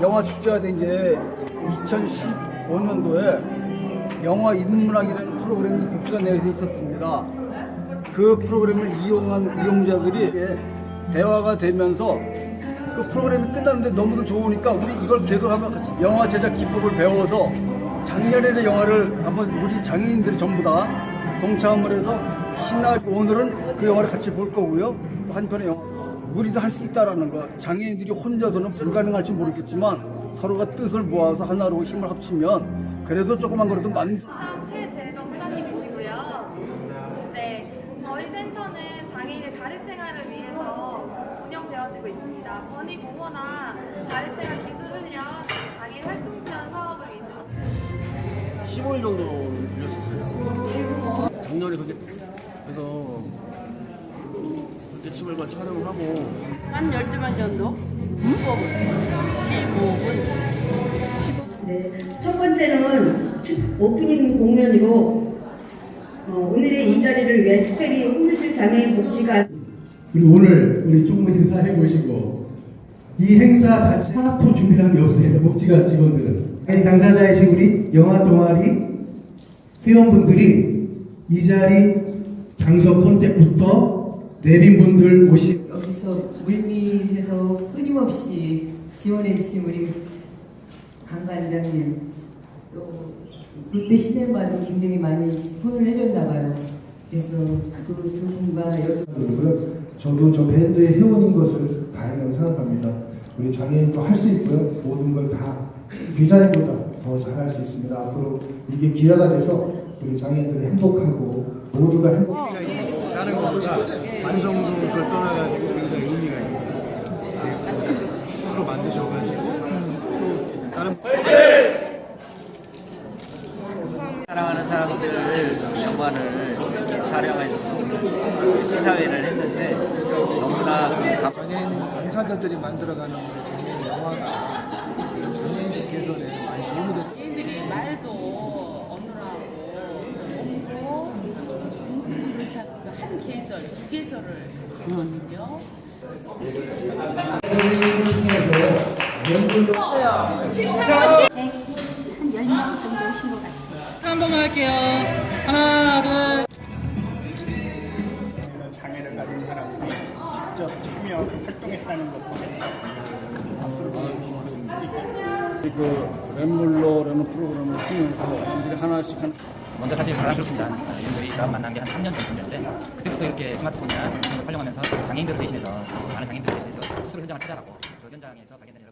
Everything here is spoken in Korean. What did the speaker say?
영화 축제가 된게 2015년도에 영화 인문학이라는 프로그램이 복지관 내에서 있었습니다. 그 프로그램을 이용한 이용자들이 대화가 되면서 그 프로그램이 끝났는데 너무도 좋으니까 우리 이걸 계속하면 같이 영화 제작 기법을 배워서 작년에 이제 영화를 한번 우리 장애인들이 전부 다 동참을 해서 신나게 오늘은 그 영화를 같이 볼 거고요. 또 한편에 영화 우리도 할 수 있다라는 것. 장애인들이 혼자서는 불가능할지 모르겠지만 서로가 뜻을 모아서 하나로 힘을 합치면 그래도 조그만 거라도 만상 최재정 회장님이시고요. 네, 저희 센터는 장애인의 자립 생활을 위해서 운영되어지고 있습니다. 권익공모나 자립 생활 기술 훈련, 장애인 활동 지원 사업을 위주로 15일 정도 빌렸었어요. 작년에 그게 그래서 그때 10일간 촬영을 하고 한 12만 정도? 15분. 15분. 네, 첫 번째는 특- 오프닝 공연이고 어, 오늘의 이 자리를 위해 특별히 홍미실 장애인 복지관 그리고 오늘 우리 총무 행사 해 보시고 이 행사 자체 하나도 준비를 한 게 없어요. 복지관 직원들은. 아니, 당사자이신 우리 영화 동아리 회원분들이 이 자리 장소 컨택부터 내빈분들 오시 여기서 물밑에서 끊임없이 지원해 주신 우리 강 관장님 또 롯데 시네마도 굉장히 많이 후원을 해줬나 봐요. 그래서 그 두 분과 여러 그리고요. 저도 저 밴드의 회원인 것을 다행이라고 생각합니다. 우리 장애인도 할 수 있고요. 모든 걸다 귀자님보다 더 잘할 수 있습니다. 앞으로 이게 기회가 돼서 우리 장애인들이 행복하고 모두가 행복. 다른 것보다 완성도 그걸 떠나가지고 굉장히 의미가 있는 거예요. 서로 만드셔가지고 또 다른 사랑하는 사람들을 영화를 이렇게 촬영해서 시사회를 했는데 너무나 감- 장애인 당사자들이 만들어가는 우리 장애인 영화가 장애인식 개선에 많이 도움이 됐습니다. 개인들이 말도 어눌하고 없고 그렇지 않고 한 했거든요. 한 번만 할게요. 하나, 둘. 장애를 가진 사람들이 직접 참여 활동했다는 것도 그 랩물러라는 프로그램을 통해서 지금들이 하나씩 한 먼저 사실 자랑스럽습니다. 이분들이 저랑 만난 게 한 3년 전쯤인데 그때부터 이렇게 스마트폰이나 이런 걸 활용하면서 장애인들을 대신해서 많은 장애인들을 대신해서 스스로 현장을 찾아가고 그 현장에서 발견된